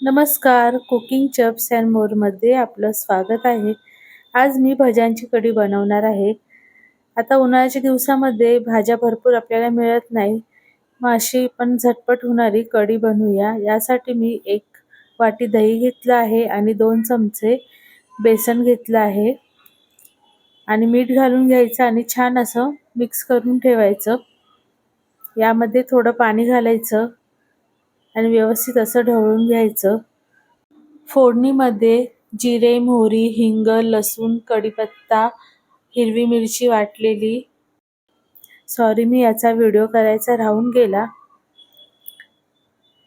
नमस्कार cooking चप्स and मोरमध्ये आपलं स्वागत आहे. आज मी भज्यांची कढी बनवणार आहे. आता उन्हाळ्याच्या दिवसामध्ये भाज्या भरपूर आपल्याला मिळत नाही. मग अशी पण झटपट होणारी कढी बनवूया. यासाठी मी एक वाटी दही घेतलं आहे आणि दोन चमचे बेसन घेतलं आहे. आणि मीठ घालून घ्यायचं आणि छान असं मिक्स करून ठेवायचं. यामध्ये थोडं पाणी घालायचं. आणि व्यवस्थित असं ढवळून घ्यायचं. फोडणीमध्ये जिरे मोहरी हिंग लसूण कढीपत्ता हिरवी मिरची वाटलेली. सॉरी मी याचा व्हिडिओ करायचा राहून गेला.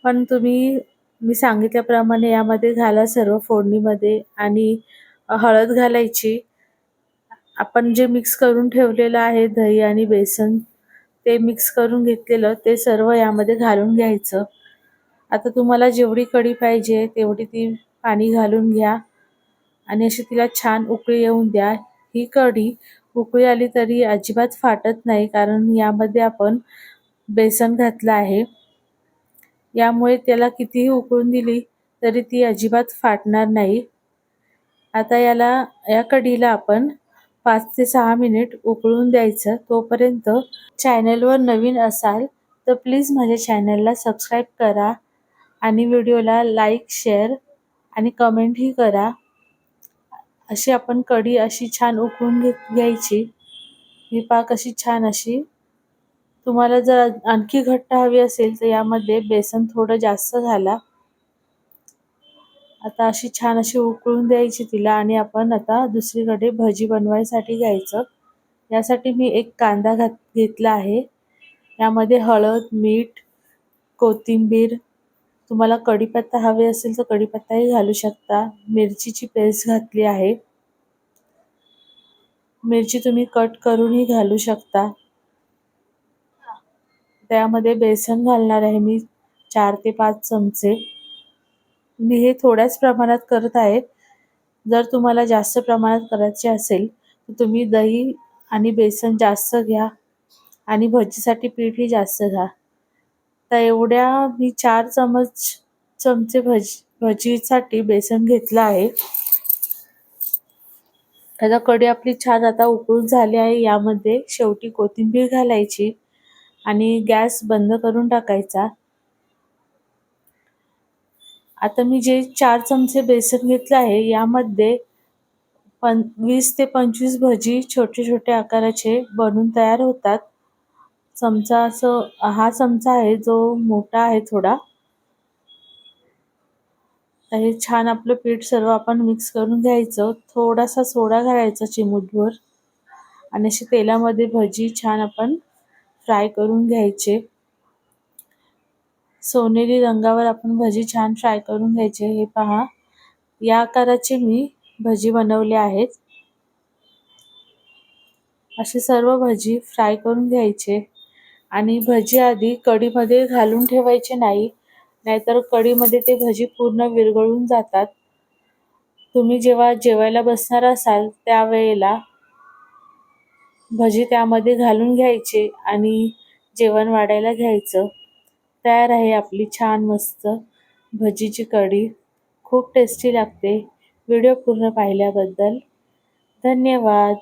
पण तुम्ही मी सांगितल्याप्रमाणे यामध्ये घाला सर्व फोडणीमध्ये आणि हळद घालायची. आपण जे मिक्स करून ठेवलेलं आहे दही आणि बेसन ते मिक्स करून घेतलेलं ते सर्व यामध्ये घालून घ्यायचं. आता तुम्हाला जेवढी कढी पाहिजे तेवढी ती पाणी घालून घ्या. आणि अशी तिला छान उकळी येऊन द्या. ही कढी उकळी आली तरी अजिबात फाटत नाही कारण यामध्ये आपण बेसन घातलं आहे. यामुळे त्याला कितीही उकळून दिली तरी ती अजिबात फाटणार नाही. आता याला या कढीला आपण पाच ते सहा मिनिट उकळून द्यायचं. तोपर्यंत चॅनलवर नवीन असाल तर प्लीज माझ्या चॅनलला सबस्क्राईब करा. आणि व्हिडिओला लाईक शेअर आणि कमेंटही करा. अशी आपण कढी अशी छान उकळून घे घ्यायची. ही पाक अशी छान अशी. तुम्हाला जर आणखी घट्ट हवी असेल तर यामध्ये बेसन थोडं जास्त घाला. आता अशी छान अशी उकळून द्यायची तिला आणि आपण आता दुसरीकडे भजी बनवायसाठी घ्यायचं. यासाठी मी एक कांदा घात घेतला आहे. यामध्ये हळद मीठ कोथिंबीर तुम्हाला कढीपत्ता हवे असेल तर कढीपत्ताही घालू शकता. मिरचीची पेस्ट घातली आहे. मिरची तुम्ही कट करूनही घालू शकता. त्यामध्ये बेसन घालणार आहे मी चार ते पाच चमचे. मी हे थोड्याच प्रमाणात करत आहे. जर तुम्हाला जास्त प्रमाणात करायचे असेल तर तुम्ही दही आणि बेसन जास्त घ्या आणि भजीसाठी पीठही जास्त घ्या. तर एवढ्या मी चार चमच चमचे भजी भजीसाठी बेसन घेतलं आहे. आता कढी आपली छान आता उकळून झाली आहे. यामध्ये शेवटी कोथिंबीर घालायची आणि गॅस बंद करून टाकायचा. आता मी जे चार चमचे बेसन घेतलं आहे यामध्ये पं वीस ते पंचवीस भजी छोटे छोटे आकाराचे बनून तयार होतात. चमचा असं हा चमचा आहे जो मोठा आहे थोडा. हे छान आपलं पीठ सर्व आपण मिक्स करून घ्यायचं. थोडासा सोडा घालायचा चिमूटभर. आणि अशी तेलामध्ये भजी छान आपण फ्राय करून घ्यायचे. सोनेरी रंगावर आपण भजी छान फ्राय करून घ्यायचे. हे पहा. या आकाराचे मी भजी बनवले आहेत. अशी सर्व भजी फ्राय करून घ्यायचे. आणि भजी आधी कढीमध्ये घालून ठेवायचे नाही. नाहीतर कढीमध्ये ते भजी पूर्ण विरघळून जातात. तुम्ही जेव्हा जेवायला बसणार असाल त्यावेळेला भजी त्यामध्ये घालून घ्यायचे आणि जेवण वाढायला घ्यायचं. तयार आहे आपली छान मस्त भजीची कढी. खूप टेस्टी लागते. व्हिडिओ पूर्ण पाहिल्याबद्दल धन्यवाद.